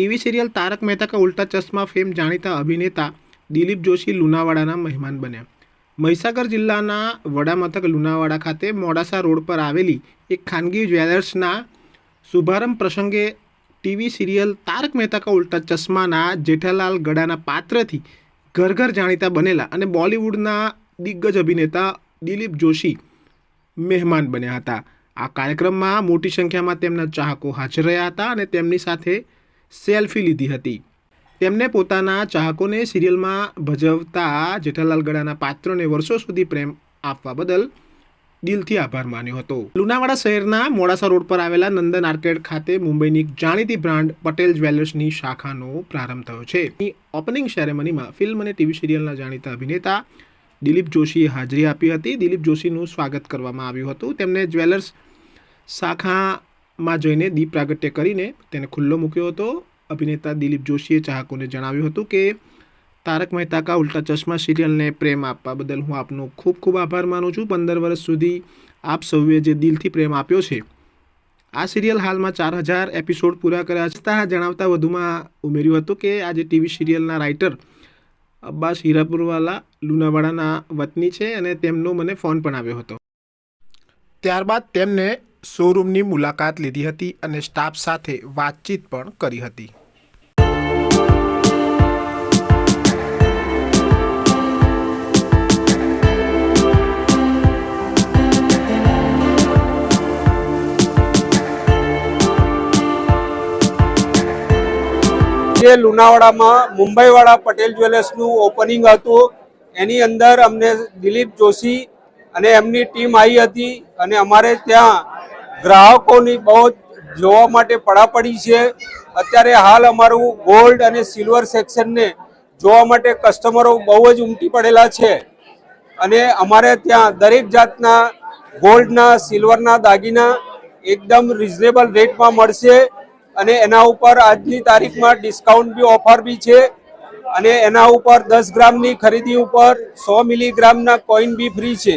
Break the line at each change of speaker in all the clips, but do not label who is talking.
TV serial Tarak Mehta કા ઉલ્ટા ચશ્મા fame જાણીતા અભિનેતા દિલીપ જોશી લુણાવાડાના મહેમાન બન્યા. મહીસાગર જિલ્લાના વડામથક લુણાવાડા ખાતે મોડાસા રોડ પર આવેલી એક ખાનગી જ્વેલર્સના શુભારંભ પ્રસંગે ટીવી સિરિયલ તારક મહેતા કા ઉલ્ટા ચશ્માના જેઠાલાલ ગડાના પાત્રથી ઘર ઘર જાણીતા બનેલા અને બોલિવૂડના દિગ્ગજ અભિનેતા દિલીપ જોશી મહેમાન બન્યા હતા. આ કાર્યક્રમમાં મોટી સંખ્યામાં તેમના ચાહકો હાજર રહ્યા હતા અને તેમની સાથે સેલ્ફી લીધી હતી. તેમને પોતાના ચાહકોને સિરિયલમાં ભજવતા જેઠાલાલ ગડાના પાત્રને વર્ષો સુધી પ્રેમ આપવા બદલ દિલથી આભાર માન્યો હતો. લુણાવાડા શહેરના મોડાસા રોડ પર આવેલા નંદન આર્કેડ ખાતે મુંબઈની જાણીતી બ્રાન્ડ પટેલ જ્વેલર્સની શાખાનો પ્રારંભ થયો છે. ઓપનિંગ સેરેમનીમાં ફિલ્મ અને ટીવી સિરિયલના જાણીતા અભિનેતા દિલીપ જોશીએ હાજરી આપી હતી. દિલીપ જોશીનું સ્વાગત કરવામાં આવ્યું હતું. તેમને જ્વેલર્સ શાખામાં જઈને દીપ પ્રાગટ્ય કરીને તેને ખુલ્લો મૂક્યો હતો. અભિનેતા દિલીપ જોશીએ ચાહકોને જણાવ્યું હતું કે, તારક મહેતા કા ઉલ્ટા ચશ્મા સિરિયલને પ્રેમ આપવા બદલ હું આપનો ખૂબ ખૂબ આભાર માનું છું. પંદર વર્ષ સુધી આપ સૌએ જે દિલથી પ્રેમ આપ્યો છે, આ સિરિયલ હાલમાં ચાર હજાર એપિસોડ પૂરા કર્યા છતાં જણાવતા વધુમાં ઉમેર્યું હતું કે, આજે ટીવી સિરિયલના રાઇટર અબ્બાસ હીરાપુરવાલા લુણાવાડાના વતની છે અને તેમનો મને ફોન પણ આવ્યો હતો. ત્યારબાદ તેમને શોરૂમની મુલાકાત લીધી હતી અને સ્ટાફ સાથે વાતચીત પણ કરી હતી.
જે લુણાવાડામાં મુંબઈવાળા પટેલ જ્વેલર્સનું ઓપનિંગ હતું, એની અંદર અમને દિલીપ જોશી અને એમની ટીમ આવી હતી અને અમારે ત્યાં ગ્રાહકોની બહુ જોવા માટે પડાપડી છે. અત્યારે હાલ અમારું ગોલ્ડ અને સિલ્વર સેક્શનને જોવા માટે કસ્ટમરો બહુ જ ઉમટી પડેલા છે. અને અમારે ત્યાં દરેક જાતના ગોલ્ડના સિલ્વરના દાગીના એકદમ રિઝનેબલ રેટમાં મળશે. અને એના ઉપર આજની તારીખમાં ડિસ્કાઉન્ટ બી ઓફર બી છે. અને એના ઉપર દસ ગ્રામની ખરીદી ઉપર સો મિલીગ્રામના કોઈન બી ફ્રી છે.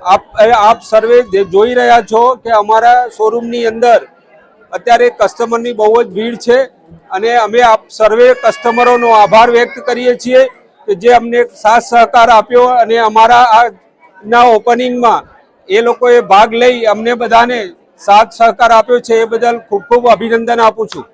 આપ આપ સર્વે જોઈ રહ્યા છો કે અમારા શોરૂમની અંદર અત્યારે કસ્ટમરની બહુ જ ભીડ છે અને અમે આપ સર્વે કસ્ટમરોનો આભાર વ્યક્ત કરીએ છીએ કે જે અમને સાથ સહકાર આપ્યો અને અમારા આ ઓપનિંગમાં એ લોકોએ ભાગ લઈ અમને બધાને સાથ સહકાર આપ્યો છે. એ બદલ ખૂબ ખૂબ અભિનંદન આપું છું.